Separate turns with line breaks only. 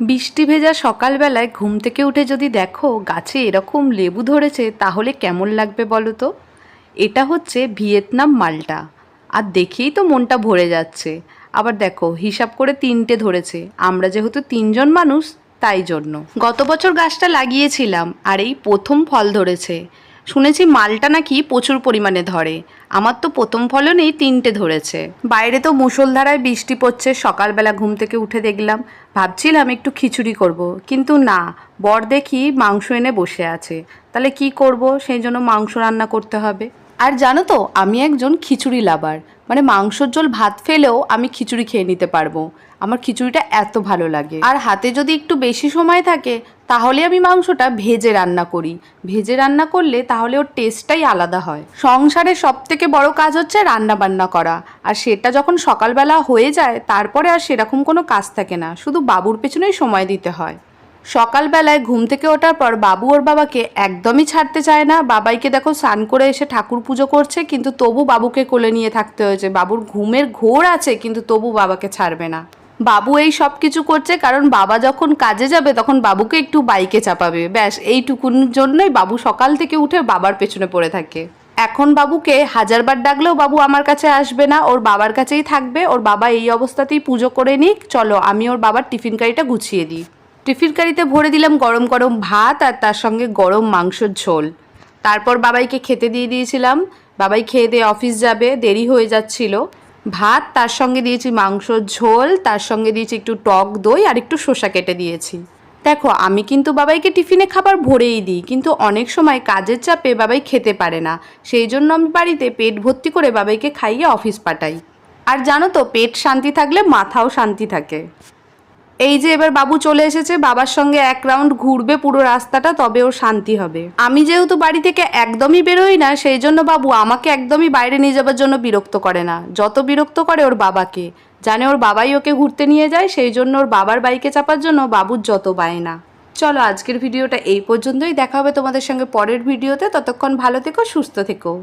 বৃষ্টি ভেজা সকালবেলায় ঘুম থেকে উঠে যদি দেখো গাছে এরকম লেবু ধরেছে, তাহলে কেমন লাগবে বলো তো? এটা হচ্ছে ভিয়েতনাম মালটা। আর দেখেই তো মনটা ভরে যাচ্ছে। আবার দেখো, হিসাব করে তিনটে ধরেছে। আমরা যেহেতু তিনজন মানুষ, তাই জন্য। গত বছর গাছটা লাগিয়েছিলাম, আর এই প্রথম ফল ধরেছে। শুনেছি মালটা নাকি প্রচুর পরিমাণে ধরে। আমার তো প্রথম ফলনেই তিনটে ধরেছে। বাইরে তো মুষলধারায় বৃষ্টি পড়ছে, সকালবেলা ঘুম থেকে উঠে দেখলাম, ভাবছিলাম একটু খিচুড়ি করব। কিন্তু না, বর দেখি মাংস এনে বসে আছে। তাহলে কি করব? সেই জন্য মাংস রান্না করতে হবে। আর জানো তো, আমি একজন খিচুড়ি লাভার। মানে মাংসর ঝোল ভাত ফেলেও আমি খিচুড়ি খেয়ে নিতে পারব। আমার খিচুড়িটা এত ভালো লাগে। আর হাতে যদি একটু বেশি সময় থাকে, তাহলে আমি মাংসটা ভেজে রান্না করি। ভেজে রান্না করলে তাহলে ওর টেস্টটাই আলাদা হয়। সংসারে সব থেকে বড় কাজ হচ্ছে রান্না বান্না করা। আর সেটা যখন সকালবেলা হয়ে যায়, তারপরে আর সেরকম কোনো কাজ থাকে না। শুধু বাবুর পেছনেই সময় দিতে হয়। সকালবেলায় ঘুম থেকে ওঠার পর বাবু ওর বাবাকে একদমই ছাড়তে চায় না। বাবাইকে দেখো স্নান করে এসে ঠাকুর পুজো করছে, কিন্তু তবু বাবুকে কোলে নিয়ে থাকতে হয়েছে। বাবুর ঘুমের ঘোর আছে, কিন্তু তবু বাবাকে ছাড়বে না। বাবু এই সব কিছু করছে কারণ বাবা যখন কাজে যাবে তখন বাবুকে একটু বাইকে চাপাবে। ব্যাস এইটুকুর জন্যই বাবু সকাল থেকে উঠে বাবার পেছনে পড়ে থাকে। এখন বাবুকে হাজারবার ডাকলেও বাবু আমার কাছে আসবে না, ওর বাবার কাছেই থাকবে, ওর বাবা এই অবস্থাতেই পুজো করে নিক, চলো আমি ওর বাবার টিফিন কারিটা গুছিয়ে দিই। টিফিন কারিতে ভরে দিলাম গরম গরম ভাত আর তার সঙ্গে গরম মাংসর ঝোল। তারপর বাবাইকে খেতে দিয়ে দিয়েছিলাম। বাবাই খেয়ে দিয়ে অফিস যাবে, দেরি হয়ে যাচ্ছিল। ভাত, তার সঙ্গে দিয়েছি মাংস ঝোল, তার সঙ্গে দিয়েছি একটু টক দই আর একটু শসা কেটে দিয়েছি। দেখো, আমি কিন্তু বাবাইকে টিফিনে খাবার ভরেই দিই, কিন্তু অনেক সময় কাজের চাপে বাবাই খেতে পারে না। সেই জন্য আমি বাড়িতে পেট ভর্তি করে বাবাইকে খাইয়ে অফিস পাঠাই। আর জানো তো, পেট শান্তি থাকলে মাথাও শান্তি থাকে। এই যে এবার বাবু চলে এসেছে, বাবার সঙ্গে এক রাউন্ড ঘুরবে পুরো রাস্তাটা, তবে ওর শান্তি হবে। আমি যেহেতু বাড়ি থেকে একদমই বেরোই না, সেই জন্য বাবু আমাকে একদমই বাইরে নিয়ে যাবার জন্য বিরক্ত করে না। যত বিরক্ত করে ওর বাবাকে। জানে ওর বাবাই ওকে ঘুরতে নিয়ে যায়, সেই জন্য ওর বাবার বাইকে চাপার জন্য বাবুর যত বায়না চলো আজকের ভিডিওটা এই পর্যন্তই। দেখা হবে তোমাদের সঙ্গে পরের ভিডিওতে। ততক্ষণ ভালো থেকো, সুস্থ থেকো।